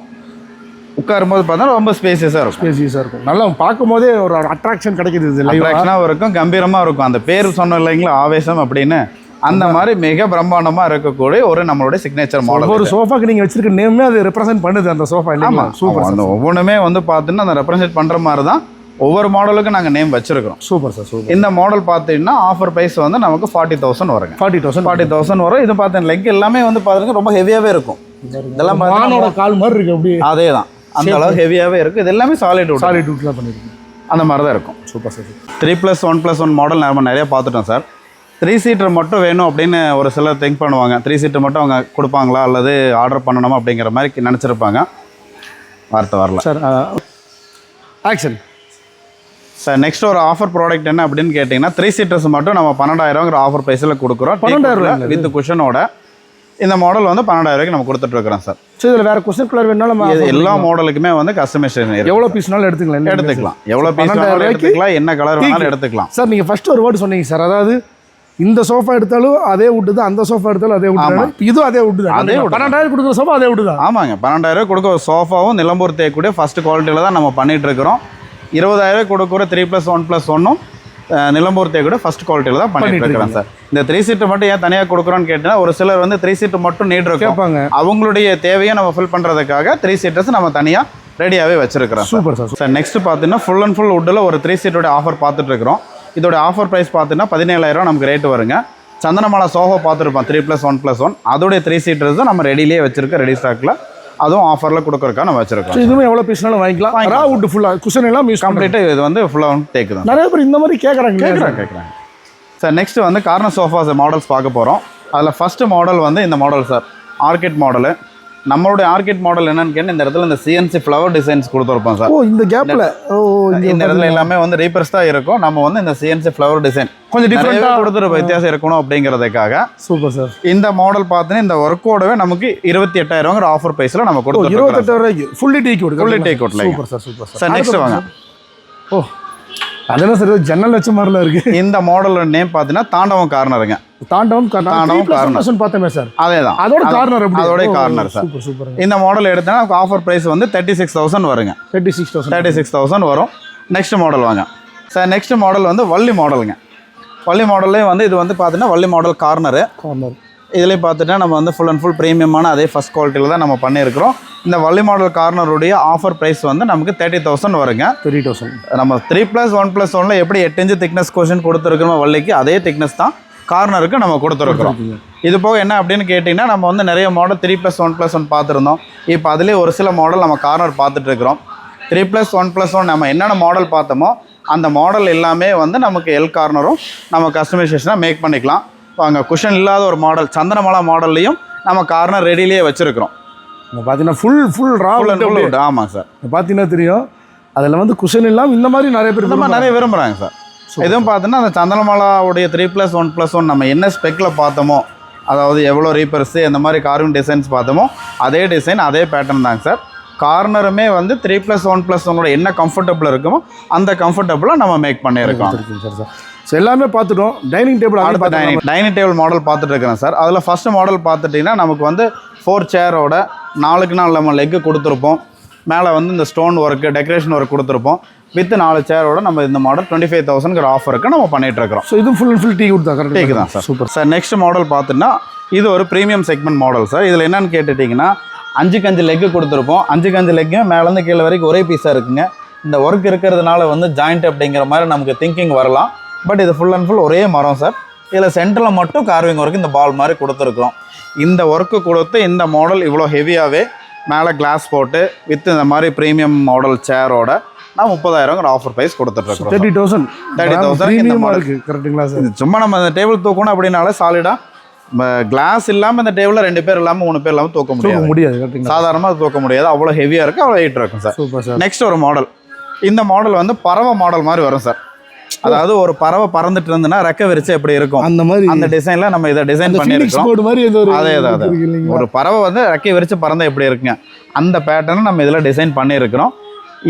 உட்காரும்போது பார்த்தா ரொம்ப ஸ்பேசியஸாக இருக்கும். ஸ்பேசியஸாக இருக்கும். நல்லா பார்க்கும் போதே ஒரு அட்ராக்ஷன் கிடைக்குது இது அட்ராக்ஷனாக இருக்கும் கம்பீரமாக இருக்கும். அந்த பேர் சொன்னோம் இல்லைங்களா ஆவேசம் அப்படின்னு? அந்த மாதிரி மிக பிரம்மாண்டமாக இருக்கக்கூடிய ஒரு நம்மளுடைய சிக்னேச்சர் மாடல் ஒவ்வொரு சோஃபாக்கு நீங்க வச்சிருக்க நேமே அது ரெப்ரசென்ட் பண்ணுது அந்த சோஃபா ஆமாம் சூப்பர் அந்த ஒவ்வொன்றுமே வந்து பார்த்தீங்கன்னா அந்த ரெப்ரசென்ட் பண்ணுற மாதிரி தான் ஒவ்வொரு மாடலுக்கும் நாங்கள் நேம் வச்சிருக்கிறோம். சூப்பர் சார் சூப்பர் இந்த மாடல் பார்த்தீங்கன்னா ஆஃபர் ப்ரைஸ் வந்து நமக்கு ஃபார்ட்டி தௌசண்ட் வருங்க. ஃபார்ட்டி தௌசண்ட் ஃபார்ட்டி தௌசண்ட் வரும். இது பார்த்தேன் லெக் எல்லாமே வந்து பாருங்க ரொம்ப ஹெவியாகவே இருக்கும். இதெல்லாம் பார்த்தீங்கன்னா கால் மாதிரி இருக்கு அப்படியே. அதே தான் அந்த அளவு ஹெவியாகவே இருக்கும் இது எல்லாமே சாலிட் வுட் சாலிட் வுட்லாம் பண்ணிருக்கு அந்த மாதிரி தான் இருக்கும் super sir three plus one plus one model நம்ம நிறைய பார்த்துட்டோம் சார் த்ரீ சீட்டர் மட்டும் வேணும் அப்படின்னு ஒரு சிலர் திங்க் பண்ணுவாங்க. த்ரீ சீட்டர் மட்டும் அவங்க கொடுப்பாங்களா? அல்லது ஆர்டர் பண்ணணுமா? அப்படிங்கிற மாதிரி நினச்சிருப்பாங்க. வார்த்தை வரல. சார் ஆக்ஷன் சார் நெக்ஸ்ட் ஒரு ஆஃபர் ப்ராடக்ட் என்ன அப்படின்னு கேட்டிங்கன்னா த்ரீ சீட்டர்ஸ் மட்டும் நம்ம பன்னெண்டாயிரங்கிற ஆஃபர் ப்ரைஸில் கொடுக்குறோம். 12,000 வித் குஷனோட இந்த மாடல் வந்து பன்னெண்டாயிரம் நம்ம கொடுத்துட்டு இருக்கிறோம் சார் சரி இதில் வேற கொஸ்டின் கலர் வேணாலும் இது எல்லா மாடலுக்குமே வந்து கஸ்டமைசேஷன் எவ்வளோ பீஸ்னாலும் எடுத்துக்கலாம்? எடுத்துக்கலாம். எவ்வளோ பீஸ் 12,000 வேணாலும் ரூபாய்க்கு எடுத்துக்கலாம் என்ன கலர் வேணாலும் எடுத்துக்கலாம். சார் நீங்கள் ஃபர்ஸ்ட் ஒரு வேர்டு சொன்னீங்க சார் அதாவது இந்த சோஃபா எடுத்தாலும் அதே வுட்டு தான் அந்த சோஃபா எடுத்தாலும் அதே வுட்டு தான்? இதுவும் அதே வுட்டு தான்? அதே. பன்னெண்டாயிரம் கொடுக்குற சோஃபா அதே வுட்டு தான். ஆமாங்க பன்னெண்டாயிரம் கொடுக்க ஒரு சோஃபாவும் நிலம்பூர் தேக்கூடிய ஃபர்ஸ்ட் குவாலிட்டியில் தான் நம்ம பண்ணிட்டு இருக்கிறோம். இருபதாயிரம் கொடுக்குற த்ரீ ப்ளஸ் ஒன் ப்ளஸ் ஒன்னும் நிலம்பூர் தேக்கூட ஃபர்ஸ்ட் குவாலிட்டியில் தான் பண்ணிட்டு இருக்கிறோம் சார். இந்த த்ரீ சீட்டு மட்டும் ஏன் தனியாக கொடுக்குறோன்னு கேட்டீங்கன்னா ஒரு சிலர் வந்து த்ரீ சீட்டு மட்டும் நீட் இருக்கும். கேட்பாங்க. அவங்களுடைய தேவையை நம்ம ஃபில் பண்ணுறதுக்காக த்ரீ சீட்டர்ஸ் நம்ம தனியாக ரெடியாகவே வச்சிருக்கிறோம் sir. Super sir sir next பார்த்தீங்கன்னா ஃபுல் அண்ட் ஃபுல் வுட்டில் ஒரு த்ரீ சீட்டோட ஆஃபர் பார்த்துட்டு இருக்கிறோம். இதோட ஆஃபர் ப்ரைஸ் பார்த்தீங்கன்னா பதினேழாயிரம் நமக்கு ரேட் வருங்க. சந்தனமாலா சோஃபா பார்த்துருப்போம் three plus one plus one அதோடைய த்ரீ சீட்டர்ஸ் தான் நம்ம ரெடியிலே வச்சிருக்கோம் ரெடி ஸ்டாக்கில் அதுவும் ஆஃபரில் கொடுக்குறக்கா நம்ம வச்சிருக்கோம். இதுவுமே எவ்வளோ பீஸ்னாலும் வாங்கிக்கலாம். ரா வுட் ஃபுல்லாக குஷன் எல்லாம் யூஸ் கம்ப்ளீட்டாக இது வந்து ஃபுல்லாக தேக்கு தான். நிறைய பேர் இந்த மாதிரி கேட்குறாங்க கேட்குறாங்க கேட்குறாங்க சார் நெக்ஸ்ட் வந்து கார்னர் சோஃபாஸ் மாடல்ஸ் பார்க்க போகிறோம் அதில் ஃபஸ்ட்டு மாடல் வந்து இந்த மாடல் சார் ஆர்கிட் மாடலு நம்மளுடைய ஆர்கிட் மாடல் என்னன்னு கேட்டு இந்த இடத்துல இந்த சிஎன்சி ஃப்ளவர் டிசைன்ஸ் கொடுத்துருப்போம் சார். ஓ இந்த கேப்பில் ஓ இந்த இடத்துல எல்லாமே வந்து ரீப்பர்ஸ் தான் இருக்கும். நம்ம வந்து இந்த சிஎன்சி ஃப்ளவர் டிசைன் கொஞ்சம் டிஃப்ரெண்ட்டாக கொடுத்துரு வித்தியாசம் இருக்கணும் அப்படிங்கிறதுக்காக சூப்பர் சார் இந்த மாடல் பார்த்தீங்கன்னா இந்த ஒர்க்கோடவே நமக்கு இருபத்தி எட்டாயிரங்கிற ஆஃபர் ப்ரைஸில் நம்ம கொடுத்துருக்கோம் இருபத்தெட்டு ரூபாய்க்கு. ஃபுல்லி டீ Fully take out லைங்க. Super sir super sir next வாங்க. ஓ. அதெல்லாம் சார் ஜன்னல் வச்ச மாதிரிலாம் இருக்கு. இந்த மாடலோட நேம் பார்த்தீங்கன்னா தாண்டவம் கார்னருங்க தாண்டவம் தாண்டவம் கார்னர் பார்த்தோமே சார் அதே தான் அதோட கார்னர் அதோட கார்னர் சார் சூப்பர் சூப்பர் இந்த மாடல் எடுத்தா ஆஃபர் ப்ரைஸ் வந்து தேர்ட்டி சிக்ஸ் தௌசண்ட் வருங்க. Thirty six thousand thirty six thousand வரும். நெக்ஸ்ட் மாடல் வாங்க. சார் நெக்ஸ்ட் மாடல் வந்து வள்ளி மாடலுங்க வள்ளி மாடல்லே வந்து இது வந்து பார்த்தீங்கன்னா வள்ளி மாடல் கார்னரு கார்னர் இதுலேயே பார்த்துட்டா நம்ம வந்து ஃபுல் அண்ட் ஃபுல் ப்ரீமியமான அதே ஃபஸ்ட் குவாலிட்டியில் தான் நம்ம பண்ணியிருக்கிறோம். இந்த வள்ளி மாடல் கார்னருடைய ஆஃபர் ப்ரைஸ் வந்து நமக்கு தேர்ட்டி தௌசண்ட் வருங்க. தேர்ட்டி தௌசண்ட் நம்ம த்ரீ ப்ளஸ் ஒன் ப்ளஸ் ஒனில் எப்படி எட்டு இன்ச்சு திக்னஸ் கொஷின் கொடுத்துருக்கிறோமோ வள்ளிக்கு அதே திக்னஸ் தான் கார்னருக்கு நம்ம கொடுத்துருக்குறோம். இது போக என்ன அப்படின்னு கேட்டிங்கன்னா நம்ம வந்து நிறைய model three plus one plus one பார்த்துருந்தோம். இப்போ அதிலே ஒரு சில மாடல் நம்ம கார்னர் பார்த்துட்டு இருக்கிறோம் three plus one plus one நம்ம என்னென்ன மாடல் பார்த்தோமோ அந்த மாடல் எல்லாமே வந்து நமக்கு எல் கார்னரும் நம்ம கஸ்டமைசேஷனாக மேக் பண்ணிக்கலாம். அங்கே குஷன் இல்லாத ஒரு மாடல் சந்தனமலா மாடல்லையும் நம்ம கார்னர் ரெடியிலேயே வச்சுருக்கிறோம். இங்க பார்த்தீங்கன்னா full full raw full and full ஆமாம் சார் பார்த்தீங்கன்னா தெரியும். அதில் வந்து குஷன் இல்லாமல் இந்த மாதிரி நிறைய பேர் இந்த மாதிரி நிறைய விரும்புகிறாங்க சார் இதுவும் பார்த்தீங்கன்னா அந்த சந்தனமாலாவுடைய three plus one plus one நம்ம என்ன ஸ்பெக்கில் பார்த்தோமோ அதாவது எவ்வளோ ரீப்பர்ஸு இந்த மாதிரி கார்விங் டிசைன்ஸ் பார்த்தோமோ அதே டிசைன் அதே பேட்டர்ன் தாங்க சார் கார்னருமே வந்து த்ரீ ப்ளஸ் ஒன் ப்ளஸ் ஒன்னோட என்ன கம்ஃபர்டபுள் இருக்குமோ அந்த கம்ஃபர்டபுளாக நம்ம மேக் பண்ணியிருக்கோம். சார் ஸோ எல்லாமே பார்த்துட்டோம். டைனிங் டேபிள் அடுத்த டைனிங் டைனிங் டேபிள் மாடல் பார்த்துட்டு இருக்கிறேன் சார். அதில் ஃபஸ்ட்டு மாடல் பார்த்துட்டிங்கன்னா நமக்கு வந்து ஃபோர் சேரோட நாலுக்கு நாலு நம்ம லெக்கு கொடுத்துருப்போம். மேலே வந்து இந்த ஸ்டோன் ஒர்க்கு டெக்கரேஷன் ஒர்க் கொடுத்துருப்போம். வித் நாலு சேரோட நம்ம இந்த மாடல் டுவெண்ட்டி ஃபைவ் தௌசண்ட்ங்கிற ஆஃபருக்கு நம்ம பண்ணிட்டு இருக்கிறோம் ஸோ இது ஃபுல் அண்ட் ஃபுல் டீ தான் கரெக்ட் டேக்கு தான்? Sir. Super sir next model பார்த்துன்னா இது ஒரு ப்ரீமியம் செக்மெண்ட் மாடல் சார். இதில் என்னன்னு கேட்டுட்டிங்கன்னா அஞ்சுக்கு அஞ்சு லெக்கு கொடுத்துருப்போம். அஞ்சுக்கு அஞ்சு லெக்கும் மேலேருந்து கீழே வரைக்கும் ஒரே பீஸாக இருக்குங்க. இந்த ஒர்க் இருக்கிறதுனால வந்து ஜாயிண்ட் அப்படிங்கிற மாதிரி நமக்கு திங்கிங் வரலாம். பட் இது ஃபுல் அண்ட் ஃபுல் ஒரே மரம் சார். இதில் சென்டரில் மட்டும் கார்விங் ஒர்க் இந்த பால் மாதிரி கொடுத்துருக்குறோம். இந்த ஒர்க்கு கொடுத்து இந்த மாடல் இவ்வளோ ஹெவியாகவே மேலே கிளாஸ் போட்டு வித் இந்த மாதிரி ப்ரீமியம் மாடல் சேரோட நான் முப்பதாயிரங்கிற ஆஃபர் ப்ரைஸ் கொடுத்துட்ருக்கோம் தேர்ட்டி தௌசண்ட் 30,000 இந்த ப்ரீமியமாக model. இருக்குது கரெக்ட்டுங்களா சார்? சும்மா நம்ம அந்த டேபிள் தூக்கணும் அப்படின்னாலே சாலிடாக கிளாஸ் இல்லாமல் இந்த டேபிளில் ரெண்டு பேர் இல்லாமல் மூணு பேர் இல்லாமல் தூக்க முடியாது. முடியாது சாதாரணமாக தூக்க முடியாது. அவ்வளோ ஹெவியாக இருக்குது அவ்வளோ வெயிட் இருக்கும் சார். Super sir. நெக்ஸ்ட் ஒரு மாடல் இந்த மாடல் வந்து பறவை மாடல் மாதிரி வரும் சார். அதாவது ஒரு பறவை பறந்துட்டு இருந்துன்னா ரெக்க விரிச்சு எப்படி இருக்கும்? அந்த மாதிரி. அந்த டிசைன்ல நம்ம இதை டிசைன் போர்டு மாதிரி அதே இல்லைங்களா? ஒரு பறவை வந்து ரெக்கை விரிச்சு பறந்தா எப்படி இருக்குங்க? அந்த பேட்டர்னை நம்ம இதில் டிசைன் பண்ணியிருக்கிறோம்.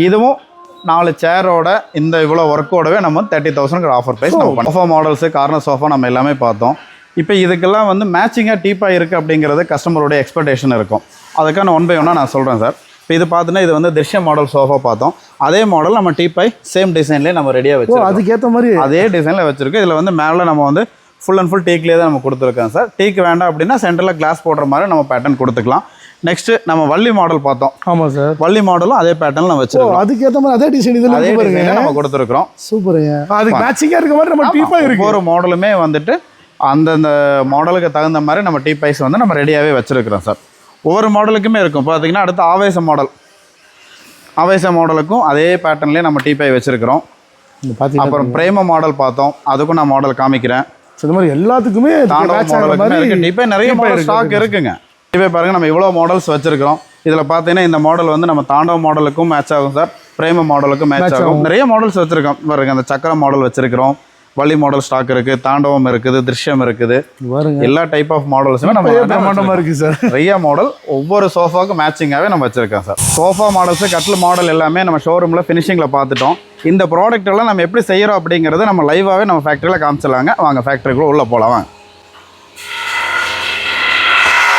இதுவும் நாலு சேரோட இந்த இவ்வளோ ஒர்க்கோடவே நம்ம தேர்ட்டி தௌசண்ட் ஆஃபர் ப்ரைஸ் நம்ம சோஃபா மாடல்ஸு கார்னர் சோஃபா நம்ம எல்லாமே பார்த்தோம். இப்போ இதுக்கெல்லாம் வந்து மேட்சிங்காக டீப்பாக இருக்குது அப்படிங்கிறது கஸ்டமருடைய எக்ஸ்பெக்டேஷன் இருக்கும். அதுக்கான ஒன் பை ஒன்னாக நான் சொல்கிறேன் சார் இப்போ இது பார்த்தீங்கன்னா இது வந்து திருஷ்ய மாடல் சோஃபா பார்த்தோம். அதே மாடல் நம்ம டீப்பாய் சேம் டிசைன்லேயே நம்ம ரெடியாக வச்சு அதுக்கேற்ற மாதிரி. அதே டிசைனில் வச்சுருக்கோம். இதில் வந்து மேலே நம்ம வந்து ஃபுல் அண்ட் ஃபுல் டீக்லேயே தான் நம்ம கொடுத்துருக்கோம் சார் டீக் வேண்டாம் அப்படின்னா சென்டரில் கிளாஸ் போடுற மாதிரி நம்ம பேட்டர்ன் கொடுத்துக்கலாம். நெக்ஸ்ட்டு நம்ம வள்ளி மாடல் பார்த்தோம். ஆமாம் சார் வள்ளி மாடலும் அதே பேட்டர்னில் ஓ வச்சிருக்கோம். அதுக்கேற்ற மாதிரி அதே டிசைன் இதில் அதே டிசைனில் நம்ம கொடுத்துருக்குறோம் சூப்பருங்க. அதுக்கு மேட்சிங்காக இருக்க மாதிரி நம்ம டீப்பாக இருக்கு. ஒவ்வொரு மாடலுமே வந்துட்டு அந்தந்த மாடலுக்கு தகுந்த மாதிரி நம்ம டீ பைஸ் வந்து நம்ம ரெடியாகவே வச்சிருக்கிறோம் சார் ஒவ்வொரு மாடலுக்குமே இருக்கும். பார்த்தீங்கன்னா அடுத்து ஆவேச மாடல் ஆவேச மாடலுக்கும் அதே பேட்டர்ன்லேயே நம்ம டீ பை வச்சிருக்கிறோம். அப்புறம் பிரேம மாடல் பார்த்தோம். அதுக்கும் நான் மாடல் காமிக்கிறேன். இந்த மாதிரி எல்லாத்துக்குமே இப்போ நிறைய மாடல். ஸ்டாக் இருக்குங்க. இப்போ பாருங்க நம்ம இவ்வளோ மாடல்ஸ் வச்சிருக்கிறோம். இதில் பார்த்தீங்கன்னா இந்த மாடல் வந்து நம்ம தாண்டவ மாடலுக்கும் மேட்ச் ஆகும் சார் பிரேம மாடலுக்கும் மேட்ச் ஆகும். நிறைய மாடல்ஸ் வச்சிருக்கோம். பாருங்க அந்த சக்கர மாடல் வச்சிருக்கிறோம். வள்ளி மாடல் ஸ்டாக் இருக்கு தாண்டவம் இருக்குது திருஷ்யம் இருக்குது. எல்லா டைப் ஆஃப் மாடல்ஸுமே நம்ம பிரம்மாண்டமாக வச்சிருக்கோம். இருக்கு சார் நிறைய மாடல் ஒவ்வொரு சோஃபாவுக்கும் மேட்சிங்காகவே நம்ம வச்சிருக்கோம் சார். சோஃபா மாடல்ஸ் கட்டில் மாடல் எல்லாமே நம்ம ஷோரூமில் ஃபினிஷிங்கில் பார்த்துட்டோம். இந்த ப்ராடக்ட் எல்லாம் நம்ம எப்படி செய்கிறோம் அப்படிங்கிறத நம்ம லைவாகவே நம்ம ஃபேக்ட்ரியில் காமிச்சிடலாங்க. வாங்க ஃபேக்ட்ரிக்குள்ளே உள்ளே போகலாம் வாங்க.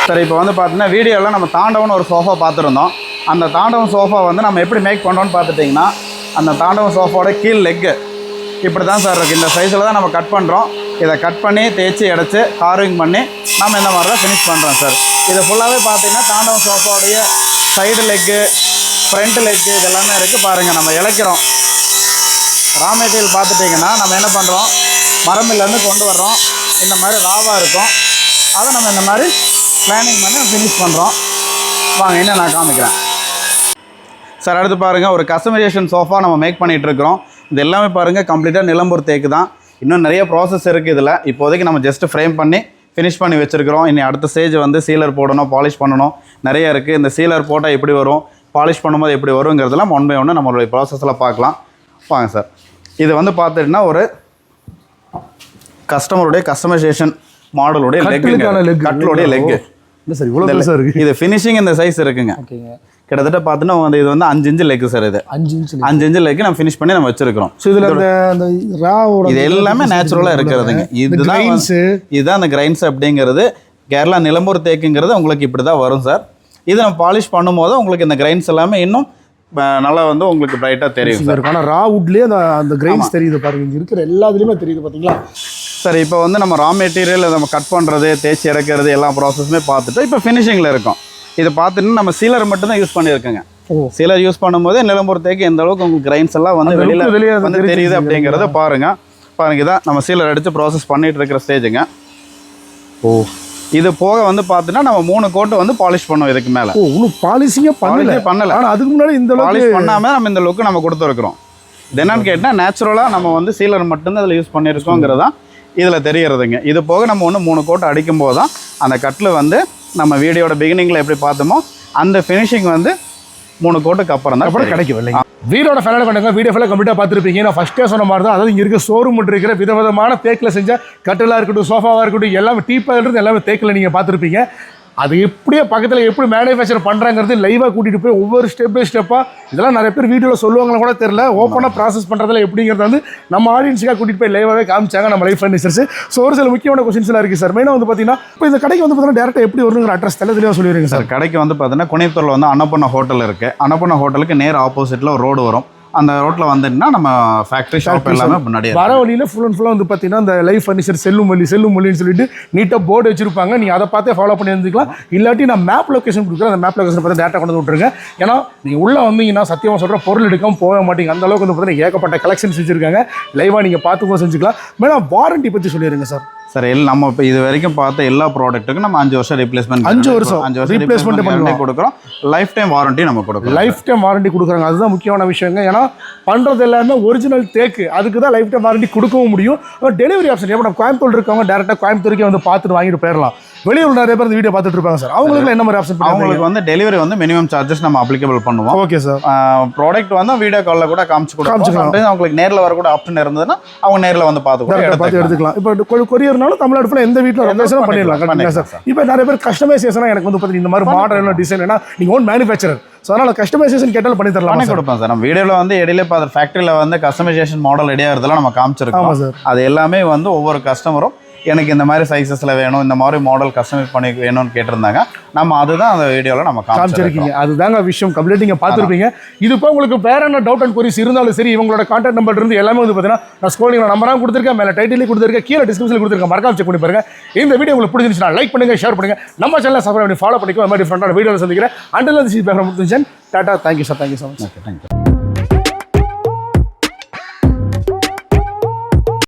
சரி இப்போ வந்து பார்த்தீங்கன்னா வீடியோவில் நம்ம தாண்டவன் ஒரு சோஃபா பார்த்துருந்தோம். அந்த தாண்டவன் சோஃபா வந்து நம்ம எப்படி மேக் பண்ணோம்னு பார்த்துட்டிங்கன்னா அந்த தாண்டவன் சோஃபாவோட கீழ் லெக்கு இப்படி தான் சார் இருக்குது இந்த சைஸில் தான் நம்ம கட் பண்ணுறோம் இதை கட் பண்ணி தேய்ச்சி அடைச்சி கார்விங் பண்ணி நம்ம இந்த மாதிரி தான் ஃபினிஷ் பண்ணுறோம் சார். இது ஃபுல்லாகவே பார்த்தீங்கன்னா தாண்டவம் சோஃபாவுடைய சைடு லெக்கு ஃப்ரண்ட் லெக்கு இதெல்லாமே இருக்குது பாருங்கள் நம்ம இழைக்கிறோம். ரா மெட்டீரியல் பார்த்துட்டிங்கன்னா நம்ம என்ன பண்ணுறோம் மரமில்லேருந்து கொண்டு வர்றோம். இந்த மாதிரி ராவாக இருக்கும். அதை நம்ம இந்த மாதிரி பிளானிங் பண்ணி ஃபினிஷ் பண்ணுறோம் வாங்க என்ன நான் காமிக்கிறேன். சார் அடுத்து பாருங்கள் ஒரு கஸ்டமைசேஷன் சோஃபா நம்ம மேக் பண்ணிகிட்டு இருக்கிறோம். இது எல்லாமே பாருங்கள் கம்ப்ளீட்டாக நிலம்பூர் தேக்கு தான். இன்னும் நிறைய ப்ராசஸ் இருக்குது இதில். இப்போதைக்கு நம்ம ஜஸ்ட் ஃப்ரேம் பண்ணி ஃபினிஷ் பண்ணி வச்சுருக்கிறோம். இனி அடுத்த ஸ்டேஜ் வந்து சீலர் போடணும் பாலிஷ் பண்ணணும். நிறைய இருக்குது இந்த சீலர் போட்டால் எப்படி வரும் பாலிஷ் பண்ணும்போது எப்படி வருங்கிறதெல்லாம் ஒன் பை ஒன்று நம்மளுடைய ப்ராசஸில் பார்க்கலாம். வாங்க சார் இது வந்து பார்த்துட்டிங்கன்னா ஒரு கஸ்டமருடைய கஸ்டமைசேஷன் மாடலுடைய லெக். கட்டிலுடைய லெக் இல்லை சார் இவ்வளோ இருக்கு. இது ஃபினிஷிங் இந்த சைஸ் இருக்குங்க. ஓகேங்க. கிட்டத்தட்ட பார்த்தீங்கன்னா வந்து இது வந்து அஞ்சு இன்ச்சு லெக் சார் இது. அஞ்சு இன்ச்சு அஞ்சு இன்ச்சு லெக் நம்ம ஃபினிஷ் பண்ணி நம்ம வச்சிருக்கிறோம். ஸோ இதில் அந்த அந்த ராவோட இது எல்லாமே நேச்சுரலாக இருக்கிறதுங்க. இதுதான் இதுதான் அந்த கிரைன்ஸ் அப்படிங்கிறது. கேரளா நிலம்பூர் தேக்குங்கிறது உங்களுக்கு இப்படி தான் வரும் சார் இது நம்ம பாலிஷ் பண்ணும்போது உங்களுக்கு இந்த கிரைன்ஸ் எல்லாமே இன்னும் நல்லா வந்து உங்களுக்கு பிரைட்டாக தெரியும் சார் ஆனால் ரா வுட்லேயே அந்த அந்த கிரைன்ஸ் தெரியுது பாருங்க. இங்கே இருக்கிற எல்லாத்துலேயுமே தெரியுது பார்த்தீங்களா சார் இப்போ வந்து நம்ம ரா மெட்டீரியல் நம்ம கட் பண்ணுறது தேய்ச்சி இறக்கிறது எல்லா ப்ராசஸுமே பார்த்துட்டு இப்போ ஃபினிஷிங்கில் இருக்கும். இது பார்த்துட்டு நம்ம சீலர் மட்டும் தான் யூஸ் பண்ணியிருக்கோங்க சீலர் யூஸ் பண்ணும்போது நிலம்பூர் தேக்கு எந்த அளவுக்கு உங்களுக்கு கிரைன்ஸ் எல்லாம் வந்து வெளியில் வெளிய வந்து தெரியுது அப்படிங்கிறத பாருங்க. பாருங்க இதான் நம்ம சீலர் அடித்து ப்ராசஸ் பண்ணிட்டு இருக்கிற ஸ்டேஜுங்க ஓ. இது போக வந்து பார்த்தீங்கன்னா நம்ம மூணு கோட்டு வந்து பாலிஷ் பண்ணுவோம் இதுக்கு மேலே. பாலிசிங்கே பண்ணல. பண்ணல. ஆனால் அதுக்கு முன்னாடி இந்த பாலிஷ் பண்ணாமல் நம்ம இந்த லுக்கு நம்ம கொடுத்துருக்குறோம். என்னன்னு கேட்டால் நேச்சுரலாக நம்ம வந்து சீலர் மட்டும்தான் இதில் யூஸ் பண்ணியிருக்கோங்கிறது தான் இதில் தெரியறதுங்க. இது போக நம்ம ஒன்று மூணு கோட் அடிக்கும் போது தான் அந்த கட்டில் வந்து நம்ம வீடியோட பிகினிங்கில் எப்படி பார்த்தோமோ அந்த ஃபினிஷிங் வந்து மூணு கோட்டுக்கு அப்புறம் தான் அப்புறம் கிடைக்கும் இல்லைங்க? வீடோட ஃபேனல் பண்ணுங்க வீடியோ ஃபுல்லாக கம்ப்ளீட்டாக பார்த்துருப்பீங்க. நான் ஃபஸ்ட்டே சொன்ன மாதிரி தான் அதாவது இங்கே இருக்க ஷோரூம் இருக்கிற விதவிதமான தேக்கில் செஞ்ச கட்டிலாக இருக்கட்டும் சோஃபாவாக இருக்கட்டும் எல்லாமே டீப்பாக இருந்து எல்லாமே தேக்கில் நீங்கள் பார்த்துருப்பீங்க. அது எப்படியே பக்கத்தில் எப்படி மேனுஃபேக்சர் பண்ணுறாங்கிறது லைவாக கூட்டிகிட்டு போய் ஒவ்வொரு ஸ்டெப் பை ஸ்டெப்பாக இதெல்லாம் நிறைய பேர் வீடியோவில் சொல்லுவாங்களா கூட தெரில ஓப்பனாக ப்ராசஸ் பண்ணுறதுல எப்படிங்கிறது வந்து நம்ம ஆடியன்ஸுக்காக கூட்டிகிட்டு போய் லைவாகவே காமிச்சாங்க நம்ம லைஃப் ஃபர்னிச்சர்ஸ் ஸோ ஒரு சில முக்கியமான கொஸ்டின்ஸ்லாம் இருக்குது சார் மெயினாக வந்து பார்த்தீங்கன்னா இப்போ இந்த கடைக்கு வந்து பார்த்தீங்கன்னா டேரெக்டாக எப்படி வருங்கிற அட்ரஸ் தெளிவாக தெளிவாக சொல்லிடுங்க சார் சார் கடைக்கு வந்து பார்த்தீங்கன்னா குணைத்தூரில் வந்து அன்னப்பண்ண ஹோட்டல் இருக்குது அன்னப்பண்ண ஹோட்டலுக்கு நேர் ஆப்போசிட்டில் ஒரு ரோடு வரும். அந்த ரோட்டில் வந்துட்டுனா நம்ம ஃபேக்ட்ரி ஷாப் எல்லாமே முன்னாடியே வர வழியில் ஃபுல் அண்ட் ஃபுல்லாக வந்து பார்த்தீங்கன்னா இந்த லைஃப் ஃபர்னிச்சர் செல்லும் மொழி செல்லும் மொழின்னு சொல்லிட்டு நீட்டாக போர்டு வச்சிருப்பாங்க. நீங்கள் அதை பார்த்தே ஃபாலோ பண்ணி இருந்துக்கலாம் இல்லாட்டி நான் மேப் லொகேஷன் கொடுக்குறேன். அந்த மேப் லொகேஷன் பார்த்து டேட்டா கொண்டு வந்து விட்ருங்க ஏன்னா நீங்கள் உள்ளே வந்தீங்கன்னா சத்தியமாக சொல்கிற பொருள் எடுக்காம போக மாட்டீங்க. அந்த அளவுக்கு வந்து பார்த்தீங்கன்னா ஏகப்பட்ட கலெக்ஷன்ஸ் வச்சிருக்காங்க. லைவாக நீங்கள் பார்த்துக்கோ செஞ்சுக்கலாம். மேடம் வாரண்டி பற்றி சொல்லிடுங்க சார் சார் எல் நம்ம இப்போ இது வரைக்கும் பார்த்த எல்லா ப்ராடக்ட்டுக்கும் நம்ம அஞ்சு வருஷம் ரிப்ளேஸ்மெண்ட் அஞ்சு வருஷம். அஞ்சு வருஷம் ரிப்ளேஸ்மெண்ட் பண்ணுவோம். கொடுக்குறோம். லைஃப் டைம் வாரண்டி நம்ம கொடுக்குறோம். லைஃப் டைம் வாரண்டி கொடுக்குறாங்க. அதுதான் முக்கியமான விஷயங்க. ஏன்னா பண்ணுறது எல்லாமே ஒரிஜினல் தேக்கு அதுக்கு தான் லைஃப் டைம் வாரண்டி கொடுக்கவும் முடியும். டெலிவரி ஆப்ஷன் நம்ம கோயம்புத்தூர் இருக்கவங்க டேரெக்டாக கோயம்புத்தூருக்கே வந்து பார்த்துட்டு வாங்கிட்டு போயிடலாம். வெளியூர் நிறைய பேர் வீடியோ பார்த்துட்டு இருப்பாங்க சார். அவங்களுக்கு என்ன மாதிரி ஆப்ஷன் அவங்களுக்கு வந்து டெலிவரி வந்து மினிமம் சார்ஜஸ் நம்ம அப்ளிகபிள் பண்ணுவோம். ஓகே சார் ப்ராடக்ட் வந்து வீடியோ காலில் கூட காமிச்சு. Sometimes அவங்களுக்கு நேரில் வர கூட ஆப்ஷன் இருந்ததுன்னா அவங்க நேரில் வந்து பார்த்து பார்த்து எடுத்துக்கலாம். இப்போ கொரியர்னாலும் தமிழ்நாடு ஃபுல்லாக எந்த வீட்டில் லொகேஷனும் பண்ணிடலாம். சார். இப்போ நிறைய பேர் கஸ்டமைசேஷனாக எனக்கு வந்து பார்த்தீங்கன்னா இந்த மாதிரி மாடல் டிசைன் ஏன்னா நீங்கள் ஓன் மேனுஃபேக்சரர் ஸோ அதனால் கஸ்டமைசேஷன் கேட்டாலும் பண்ணி தரலாம் பண்ணி கொடுப்போம் சார். நம்ம வீடியோவில் வந்து இடையில பார்த்து ஃபேக்ட்ரியில் வந்து கஸ்டமைசேஷன் மாடல் ரெடியாக இருந்தெல்லாம் நம்ம காமிச்சிருக்கோம் சார். அது எல்லாமே வந்து ஒவ்வொரு கஸ்டமரும் எனக்கு இந்த மாதிரி சைஸஸில் வேணும் இந்த மாதிரி மாடல் கஸ்டமைஸ் பண்ணி வேணும்னு கேட்டிருந்தாங்க. நம்ம அதுதான் அந்த வீடியோவில் நம்ம காமிச்சிருக்கீங்க. அதுதாங்க விஷயம். கம்ப்ளீட் நீங்கள் பார்த்துருப்பீங்க. இது இப்போ உங்களுக்கு வேற என்ன டவுட் அண்ட் கொரிஸ் இருந்தாலும் சரி இவங்களோட கான்டாக்ட் நம்பர் இருந்து எல்லாமே வந்து பார்த்தீங்கன்னா நான் ஸ்கோலிங் நம்பராக கொடுத்துருக்கேன் மேலே டைட்டிலே கொடுத்துருக்கேன் கீழே டிஸ்கிரிப்ஷனில் கொடுத்துருக்கேன். மறக்காம செக் பண்ணி பாருங்க. இந்த வீடியோ உங்களுக்கு பிடிச்சிருந்துச்சுன்னா லைக் பண்ணுங்க ஷேர் பண்ணுங்க. நம்ம சேனலை சப்ஸ்கிரைப் பண்ணி ஃபாலோ பண்ணிக்கோ. மாதிரி டிஃப்ரெண்டான வீடியோவில் சந்திக்கிறேன். அண்டில் சி பேசுகிறேன் tata thank you sir thank you so much thank you